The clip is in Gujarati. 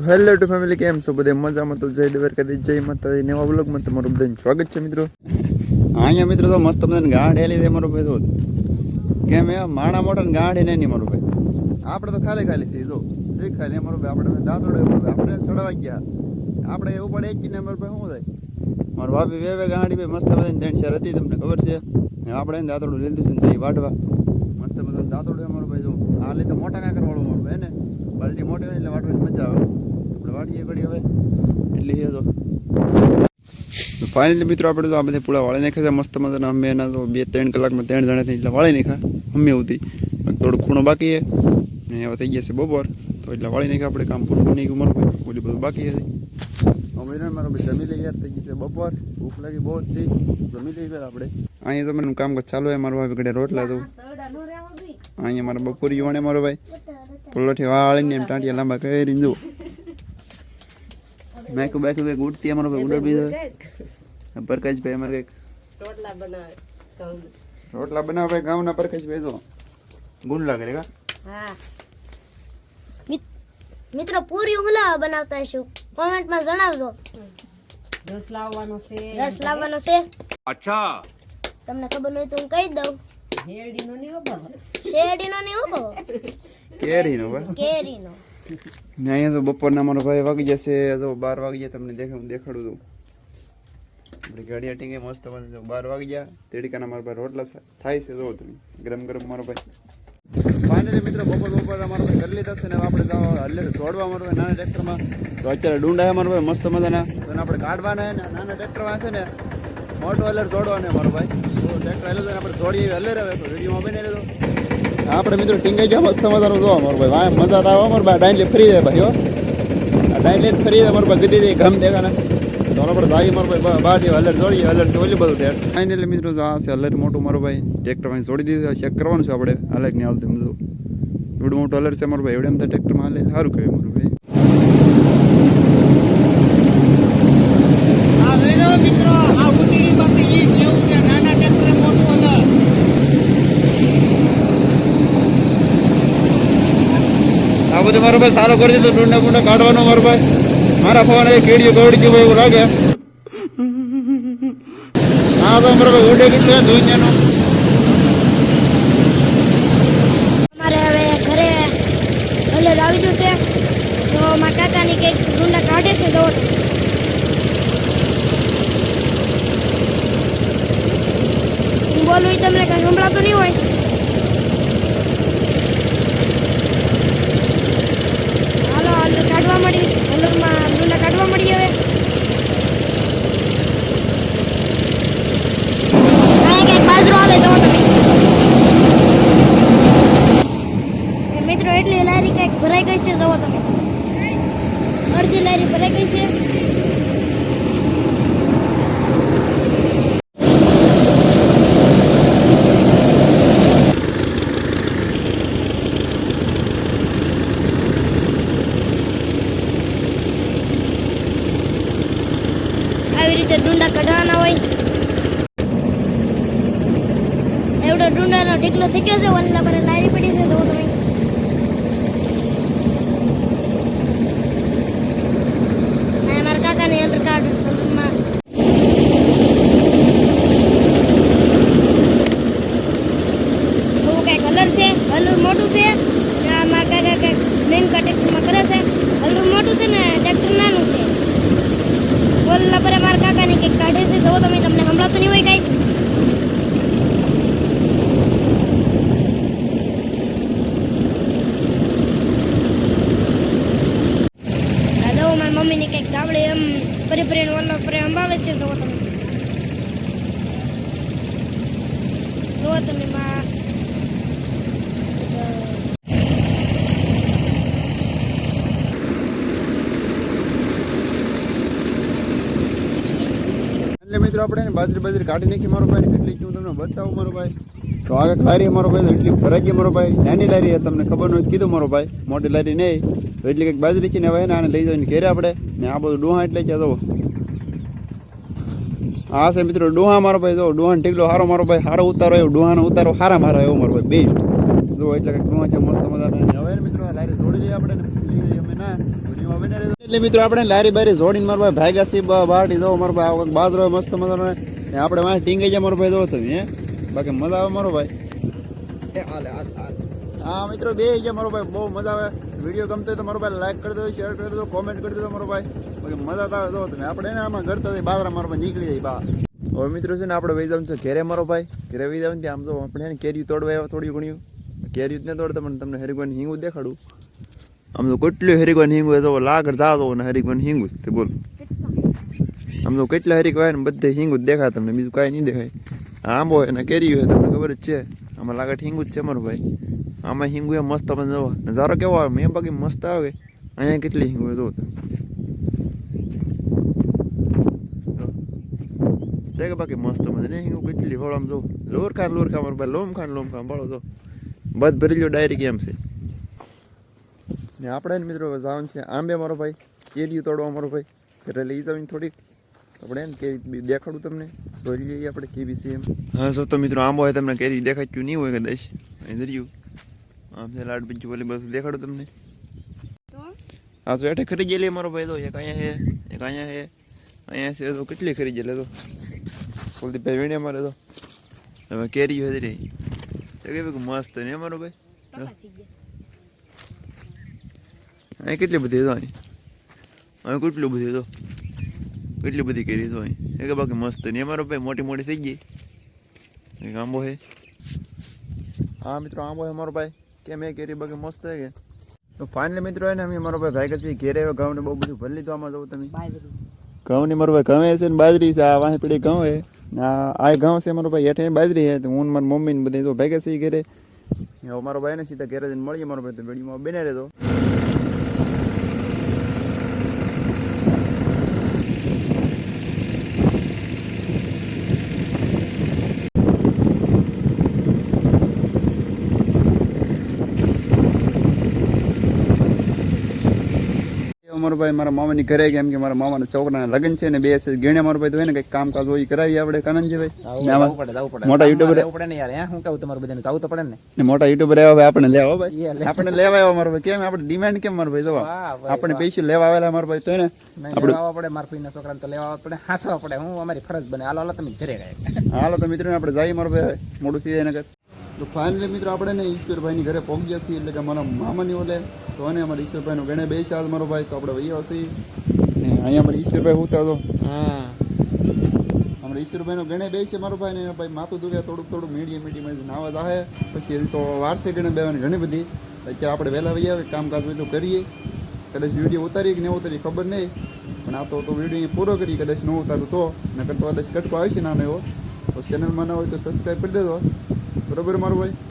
હેલો ટુ ફેમિલી કેમ છો બધે? મજામાં તો જય દ્વારકાધીશ જય માતાજી. નવા બ્લોગમાં તમારું બધાને સ્વાગત છે મિત્રો. અહીંયા મિત્રો તો મસ્ત બધાને ગાંઠ હેલી છે મારો ભાઈ, જો. કેમ એ? માણા મોટા ને ગાંઠ નહીં મારો ભાઈ. આપણે તો ખાલી ખાલી છે જો. એ ખાલી મારો ભાઈ. આપણે દાંતોડે આપણે સડવા ગયા. આપણે એવું પડે એક ને મારો ભાઈ શું થાય? મારો ભાભી વે વે ગાંડી ભાઈ મસ્ત બધાને ત્રણ ચાર હતી, તમને ખબર છે? આપણે એને દાંતોડું લીધું છે ને જઈ વાટવા મસ્ત બધા દાંતોડું અમારું ભાઈ, જો. આ લીધે મોટા કાંકર વાળું મારું ભાઈ ને? બાજરી મોટી એટલે વાટવાની મજા આવે. ઘડી હવે. એટલી તો. ફાઇનલી મિત્રો આપણે તો આ બધા પૂળા વાળી નાખ્યા છે. મસ્ત મજાના અમે એના તો બે ત્રણ કલાકમાં ત્રણ જણા થઈ એટલે વાળી નાખ્યા. અમે ઉતી. થોડું ખૂણો બાકી છે. ને એવા થઈ ગયા છે બપોર. તો એટલે વાળી નાખ્યા આપણે કામ પૂરું બની ગયું મારું ઓલી બધું બાકી છે. અમે ને મારો ભાઈ જમી લઈએ. યાર થઈ ગઈ છે બપોર. ભૂખ લાગી બહુ જ થઈ જમી લઈએ પહેલા આપણે. અહીંયા તો મને કામ ચાલુ હોય મારો ભાઈ ઘડે રોટલા તો. અહીંયા મારા બપોરી જોવાને મારો ભાઈ. વાળીને એમ ટાંટિયા લાંબા કરી જુઓ. મેં કહ્યું બાકી કંઈક ઉડતી અમારો ભાઈ ઉડડ બીજો. પરકાશભાઈ અમારે કંઈક રોટલા બનાવે રોટલા બનાવે ભાઈ ગામના પરકાશભાઈ તો ગુણ લાગે રે હા. મિત્રો પૂરી ઉલાવા બનાવતા છું કોમેન્ટમાં જણાવજો. રસ લાવવાનો છે. રસ લાવવાનો છે. અચ્છા. તમને ખબર હોય તો હું કહી દઉં. શેરડીનો નહીં ઊભો શેરડીનો નહીં ઊભો કેરીનો કેરીનો. ને અહીંયા તો બપોરના મારો ભાઈ વાગી જશે. તો બાર વાગી જાય તમને દેખ દેખાડું છું આપણી ગાડી ટીંગે મસ્ત મસ્ત બાર વાગી ગયા. તેડીકાના મારા ભાઈ રોટલા થાય છે જો તમે. ગરમ ગરમ મારો ભાઈ. ફાઇનલી મિત્રો બપોર બપોર અમારો ભાઈ કરી લીધા છે ને આપણે તો હલ્લે દોડવા મારો ભાઈ નાના ટ્રેક્ટરમાં. તો અત્યારે ડુંડા છે મારો ભાઈ મસ્ત મજાના. તો આપણે કાઢવાના ને નાના ટ્રેક્ટરમાં છે ને મોટો હલ્લર દોડવાનો મારો ભાઈ. તો ટ્રેક્ટર હલ્લે આપણે દોડીએ હલ્લે રહે તો વિડીયોમાં બની લીધો આપણે મિત્રો ટીંગાઈ ગયા, મસ્ત મજાનું જોવા અમારું ભાઈ. વાય મજા આવે અમારું ભાઈ ડાઈન લે ફરી જાય ભાઈ, હો. ડાઈન લે ફરી જાય, અમારું ભાઈ ગદી દે, ગમ દેખાના તો આપણે જાય મારો ભાઈ બાટી અલર્ટ જોડીએ અલર્ટ ઓલી બધું ટેક ફાઇનલી મિત્રો આ છે અલર્ટ મોટું મારો ભાઈ. ટ્રેક્ટરમાં છોડી દીધું ચેક કરવાનું છે આપણે. અલગ નહીં હાલતું બધું એવડું મોટું અલર્ટ છે મારો ભાઈ. એવડે એમ તો ટ્રેક્ટરમાં હાલે સારું કહેવાય મારું ભાઈ આ વેણો મિત્રો આ ઉડીની પાસે ઈ જેવું છે નાના ટ્રેક્ટર મોટું અલગ આ બધું મારો ભાઈ સારો કરી દીધું ડુંડા બુંડા કાઢવાનો મારો ભાઈ. મારા ફોન એ કેડીઓ ગવડી જેવું એવું લાગે. હા, તો મારો ભાઈ ઉડે કેટલું દુનિયાનો કલર આવી જશે તો મારા કાકાની કંઈક રૂંડા કાઢે છે તો હું બોલું ઈ તમને કઈ સંભળાતું નહીં હોય? કાઢવા હવે બાજરો આવે તો તમે મિત્રો એટલી લારી કંઈક ભરાઈ ગઈ છે જવો તમે અડધી લારી ભરાઈ ગઈ છે આવી રીતે ડુંડા કઢાવવાના હોય. એવડો ડુંડાનો ઢીકલો થઈ ગયો છે વલ્લા પર લારી પડી છે, તો તમે અને મારા કાકાને એલર કાર્ડમાં એવું કંઈક કલર છે હલર મોટું છે ને આ મારા કાકા કંઈક મેન ટ્રેક્ટરમાં કરે છે હલર મોટું છે ને ટ્રેક્ટર નાનું છે બોલલા પર મારા કાકાને કંઈક કાઢે છે જો તમે તમને સંભળાતું નહીં હોય કાંઈ આ જો મારી મમ્મીને કંઈક ગામડે એમ ફરી ફરીને ઓલો ફરે અંબાવે છે જો તમે એટલે મિત્રો આપણે એને બાજરી બાજરી કાઢી નાખી મારો ભાઈ, ને કેટલી હું તમને બતાવું મારો ભાઈ. તો આગળ લારી મારો ભાઈ એટલી ભરાઈ મારો ભાઈ. નાની લારી તમને ખબર ન કીધું મારો ભાઈ. મોટી લારી નહીં. તો એટલી કંઈક બાજરી કીને હવે ને આને લઈ જઈને ઘેરે આપણે. ને આ બધું ડોહા એટલે કે જવો હા છે મિત્રો, ડોહા મારો ભાઈ, જો ડોહાનો ઢીકલો સારો મારો ભાઈ સારો ઉતારો એવો, ડોહાનો ઉતારો સારા મારા એવો મારો ભાઈ બે જો એટલે કંઈક ડોહા છે, મસ્ત મજાનો હવે મિત્રો લારી જોડી લઈએ આપણે અમે, ના? એટલે મિત્રો, આપણે લારી બારી જોડીને મારો ભાઈ ભાગ્યા સી બાટી દો મારો ભાઈ બાજરો મસ્ત મજાનો ને આપણે વાંહે ટીંગે જાય મારો ભાઈ દો તમે હે? બાકી મજા આવે મારો ભાઈ. હા, મિત્રો, બે ગયા મારો ભાઈ, બહુ મજા આવે. વીડિયો ગમતો હોય તો મારો ભાઈ લાઈક કરી દો શેર કરી દો કોમેન્ટ કરી દો મારો ભાઈ. બાકી મજા તો આવે તો તમે આપણે એને આમાં કરતા બાદરા બાજરા મારો નીકળી જાય બા. હવે મિત્રો છે ને, આપણે વહી જવાનું છે ઘેરે મારો ભાઈ. ઘેરે વહી જવાનું ત્યાં આમ તો આપણે એને કેરી તોડવા આવ્યા થોડી ઘણી. કેરી જ ને તોડતા, પણ તમને હરિગવાન હિંગું દેખાડું. આમ તો કેટલું હરિગવાન હિંગું તો લાગર જાતો ને હરિગવાન હિંગું જ બોલ. આમ તો કેટલા હરીક હોય ને, બધે હિંગું જ દેખાય તમને, બીજું કાંઈ નહીં દેખાય. આંબો હોય ને કેરી હોય તમને ખબર જ છે. આમાં લાગે હિંગું જ છે મારું ભાઈ. આમાં હિંગુ એ મસ્ત પણ જવા નજારો કેવો આવે, મેં બાકી મસ્ત આવે. અહીંયા કેટલી હિંગુ હોય જો તમે. છે કે બાકી મસ્ત મજા નહીં હું કેટલી ફળ આમ જો લોર ખાન લોર ખા મારું ભાઈ લોમ ખાન લોમ ખાન બળો જો બધ ભરી લ્યો ડાયરી કેમ છે ને આપણે મિત્રો જવાનું છે આંબે મારો ભાઈ કેરીયું તોડવા મારો ભાઈ એટલે લઈ જવાની થોડીક આપણે એમ કેરી બી દેખાડું તમને જોઈ લઈએ આપણે કેવી છે એમ હા સો તો મિત્રો આંબો હોય તમને કેરી દેખાડ્યું નહીં હોય કદાચ અહીં ધર્યું આમ છે લાડ બીજું બોલી બધું દેખાડું તમને હા તો એઠે ખરીદી લે મારો ભાઈ તો એક અહીંયા છે એક અહીંયા છે અહીંયા છે તો કેટલી ખરીદી લે તો બોલતી ભાઈ વીણે મારે તો. હવે કેરી હોય રહી. તો કે મસ્ત ને મારો ભાઈ. અહીં કેટલી બધી હતો અહીં? અહીં કેટલું બધી તો? કેટલી બધી કેરી તો અહીં? એ કે બાકી મસ્ત ને અમારો ભાઈ મોટી મોટી થઈ ગઈ. આંબો હે હા મિત્રો આંબો છે મારો ભાઈ. કેમ એ કેરી બાકી મસ્ત હે કે? તો ફાઇનલી મિત્રો એને અમે મારો ભાઈ ભાઈ કસી ઘેરે. આવ્યો ઘઉં ને બહુ બધું ભરી લીધું આમાં જવું તમે. ઘઉં ની મારો ભાઈ ઘઉં છે ને બાજરી છે આ વાહે પીડી ઘઉં ને આ ગામ છે મારો ભાઈ હેઠે બાજરી છે, તો હું મારી મમ્મી ને બધી જો ભેગા સી ઘેરે. હવે મારો ભાઈ ને સીધા ઘેરે મળીએ, મારો ભાઈ તો વેડીમાં બને રહેતો મારો મારા મામાની ઘરે કેમ કે મારા મામાના છોકરાના લગ્ન છે ને બે છે. ગેણે મારો ભાઈ તો હોય ને કંઈક કામકાજ હોય કરાવી આપણે કાનનજીભાઈ મોટા યુટ્યુબર પડે ને યાર હું? કહું તમારું બધાને જવું તો પડે ને. મોટા યુટ્યુબર આવ્યા ભાઈ આપણે લેવા ભાઈ. આપણે લેવા આવ્યા મારો ભાઈ. કેમ? આપણે ડિમાન્ડ કેમ મારો ભાઈ? જોવા આપણે પૈસા લેવા આવેલા મારો ભાઈ તો ને આપણે લેવા પડે મારા ફઈના છોકરાને તો લેવા પડે હાસવા પડે. હું અમારી ફરજ બને. હાલો હાલો તમે ઘરે ગયા. હાલો તો મિત્રો આપણે જઈએ મારો ભાઈ મોડું થઈ જાય તો ફાઇનલી મિત્રો આપણે ને ઈશ્વરભાઈની ઘરે પહોંચ્યા છીએ એટલે કે મારા મામાની ઓલે. તો અને અમારા ઈશ્વરભાઈનો ગણે બે છે મારો ભાઈ. તો આપણે વહી ને અહીંયા અમારે ઈશ્વરભાઈ હોતા તો. અમારા ઈશ્વરભાઈનો ગણે બે છે મારો ભાઈ ને ભાઈ માથું દુખે, થોડુંક થોડુંક મીડિયમ મીડિયમ નાવા જાહે. પછી તો વારસે ગણે બેવાની ઘણી બધી. અત્યારે આપણે વહેલા વહી આવે કામકાજ બધું કરીએ. કદાચ વીડિયો ઉતારીએ કે ન ઉતારીએ ખબર નહીં. પણ આ તો તો વીડિયો પૂરો કરીએ, કદાચ ન ઉતારું તો. નકર તો કદાચ કટકો આવશે નાનો એવો. તો ચેનલમાં ના હોય તો સબસ્ક્રાઈબ કરી દેજો. બરોબર મારું ભાઈ?